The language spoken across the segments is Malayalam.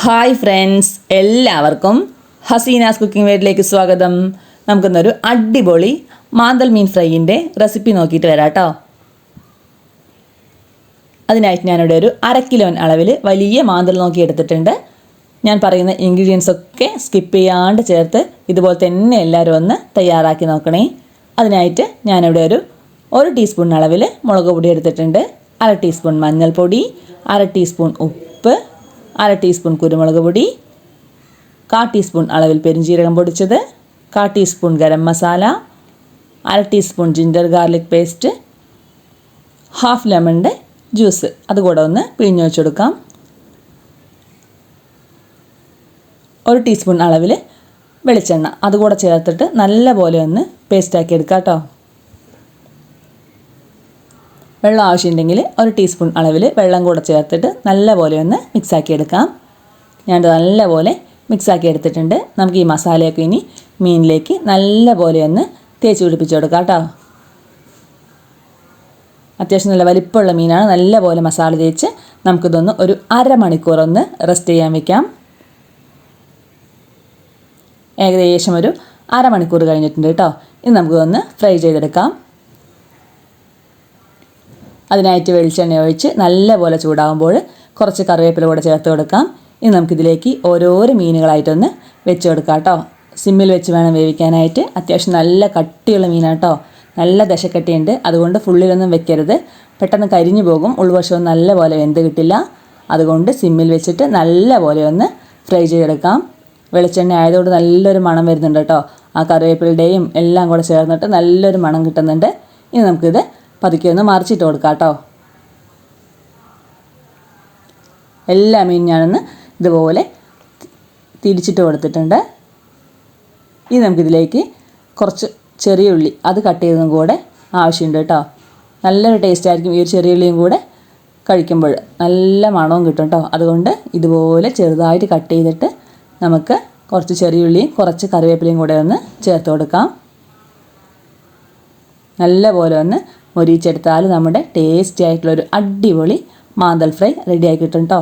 ഹായ് ഫ്രണ്ട്സ് എല്ലാവർക്കും ഹസീനാസ് കുക്കിംഗ് വേരിലേക്ക് സ്വാഗതം. നമുക്കിന്നൊരു അടിപൊളി മാന്തൽ മീൻ ഫ്രൈയിന്റെ റെസിപ്പി നോക്കിയിട്ട് വരാം കേട്ടോ അതിനായിട്ട് ഞാനിവിടെ ഒരു അര കിലോ അളവിൽ വലിയ മാന്തൽ നോക്കി എടുത്തിട്ടുണ്ട്. ഞാൻ പറയുന്ന ഇൻഗ്രീഡിയൻസ് ഒക്കെ സ്കിപ്പ് ചെയ്യാണ്ട് ചേർത്ത് ഇതുപോലെ തന്നെ എല്ലാവരും ഒന്ന് തയ്യാറാക്കി നോക്കണേ. അതിനായിട്ട് ഞാനിവിടെ ഒരു ഒരു ടീസ്പൂൺ അളവിൽ മുളക് പൊടി എടുത്തിട്ടുണ്ട്. അര ടീസ്പൂൺ മഞ്ഞൾപ്പൊടി അര ടീസ്പൂൺ ഉപ്പ് അര ടീസ്പൂൺ കുരുമുളക് പൊടി കാ ടീസ്പൂൺ അളവിൽ പെരിഞ്ജീരകം പൊടിച്ചത് കാ ടീസ്പൂൺ ഗരം മസാല അര teaspoon ginger garlic paste half ലെമണിന്റെ juice. അതുകൂടെ ഒന്ന് പിഴിഞ്ഞു വെച്ചെടുക്കാം. ഒരു ടീസ്പൂൺ അളവിൽ വെളിച്ചെണ്ണ. അതുകൂടെ ചേർത്തിട്ട് നല്ല പോലെ ഒന്ന് പേസ്റ്റാക്കി എടുക്കാം കേട്ടോ വെള്ളം ആവശ്യമുണ്ടെങ്കിൽ ഒരു ടീസ്പൂൺ അളവിൽ വെള്ളം കൂടെ ചേർത്തിട്ട് നല്ലപോലെ ഒന്ന് മിക്സാക്കി എടുക്കാം. ഞാൻ നല്ലപോലെ മിക്സാക്കി എടുത്തിട്ടുണ്ട്. നമുക്ക് ഈ മസാലയൊക്കെ ഇനി മീനിലേക്ക് നല്ലപോലെ ഒന്ന് തേച്ച് പിടിപ്പിച്ച് കൊടുക്കാം കേട്ടോ. അത്യാവശ്യം നല്ല വലിപ്പമുള്ള മീനാണ്. നല്ലപോലെ മസാല തേച്ച് നമുക്കിതൊന്ന് ഒരു അരമണിക്കൂർ ഒന്ന് റെസ്റ്റ് ചെയ്യാൻ വെക്കാം. ഏകദേശം ഒരു അരമണിക്കൂർ കഴിഞ്ഞിട്ടുണ്ട് കേട്ടോ. ഇനി നമുക്കിതൊന്ന് ഫ്രൈ ചെയ്തെടുക്കാം. അതിനായിട്ട് വെളിച്ചെണ്ണ ഒഴിച്ച് നല്ലപോലെ ചൂടാകുമ്പോൾ കുറച്ച് കറിവേപ്പില കൂടെ ചേർത്ത് കൊടുക്കാം. ഇനി നമുക്കിതിലേക്ക് ഓരോരോ മീനുകളായിട്ടൊന്ന് വെച്ച് കൊടുക്കാം കേട്ടോ. സിമ്മിൽ വെച്ച് വേണം വേവിക്കാനായിട്ട്. അത്യാവശ്യം നല്ല കട്ടിയുള്ള മീനാണ് കേട്ടോ. നല്ല ദശക്കട്ടിയുണ്ട്. അതുകൊണ്ട് ഫുള്ളിലൊന്നും വെക്കരുത്. പെട്ടെന്ന് കരിഞ്ഞു പോകും. ഉൾവശവും നല്ല പോലെ വെന്ത് കിട്ടില്ല. അതുകൊണ്ട് സിമ്മിൽ വെച്ചിട്ട് നല്ലപോലെ ഒന്ന് ഫ്രൈ ചെയ്തെടുക്കാം. വെളിച്ചെണ്ണ ആയതുകൊണ്ട് നല്ലൊരു മണം വരുന്നുണ്ട് കേട്ടോ. ആ കറിവേപ്പിലയുടെയും എല്ലാം കൂടെ ചേർന്നിട്ട് നല്ലൊരു മണം കിട്ടുന്നുണ്ട്. ഇനി നമുക്കിത് പതുക്കെ ഒന്ന് മറിച്ചിട്ട് കൊടുക്കാം കേട്ടോ. എല്ലാ മീനും ഞാനൊന്ന് ഇതുപോലെ തിരിച്ചിട്ട് കൊടുത്തിട്ടുണ്ട്. ഇനി നമുക്കിതിലേക്ക് കുറച്ച് ചെറിയ ഉള്ളി അത് കട്ട് ചെയ്തതും കൂടെ ആവശ്യമുണ്ട് കേട്ടോ. നല്ലൊരു ടേസ്റ്റ് ആയിരിക്കും ഈ ഒരു ചെറിയ ഉള്ളിയും കൂടെ കഴിക്കുമ്പോൾ. നല്ല മണവും കിട്ടും കേട്ടോ. അതുകൊണ്ട് ഇതുപോലെ ചെറുതായിട്ട് കട്ട് ചെയ്തിട്ട് നമുക്ക് കുറച്ച് ചെറിയ ഉള്ളിയും കുറച്ച് കറിവേപ്പിലയും കൂടെ ഒന്ന് ചേർത്ത് കൊടുക്കാം. നല്ല പോലെ ഒന്ന് മൊരിച്ചെടുത്താൽ നമ്മുടെ ടേസ്റ്റി ആയിട്ടുള്ള ഒരു അടിപൊളി മാന്തൽ ഫ്രൈ റെഡിയാക്കി കിട്ടും കേട്ടോ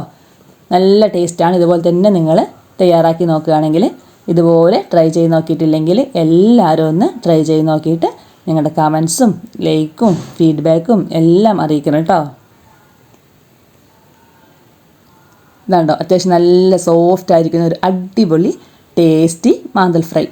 നല്ല ടേസ്റ്റാണ് ഇതുപോലെ തന്നെ നിങ്ങൾ തയ്യാറാക്കി നോക്കുകയാണെങ്കിൽ ഇതുപോലെ ട്രൈ ചെയ്ത് നോക്കിയിട്ടില്ലെങ്കിൽ എല്ലാവരും ഒന്ന് ട്രൈ ചെയ്ത് നോക്കിയിട്ട് നിങ്ങളുടെ കമൻസും ലൈക്കും ഫീഡ്ബാക്കും എല്ലാം അറിയിക്കണം കേട്ടോ. ഇതാണ്ടോ അത്യാവശ്യം നല്ല സോഫ്റ്റ് ആയിരിക്കുന്ന ഒരു അടിപൊളി ടേസ്റ്റി മാന്തൽ ഫ്രൈ.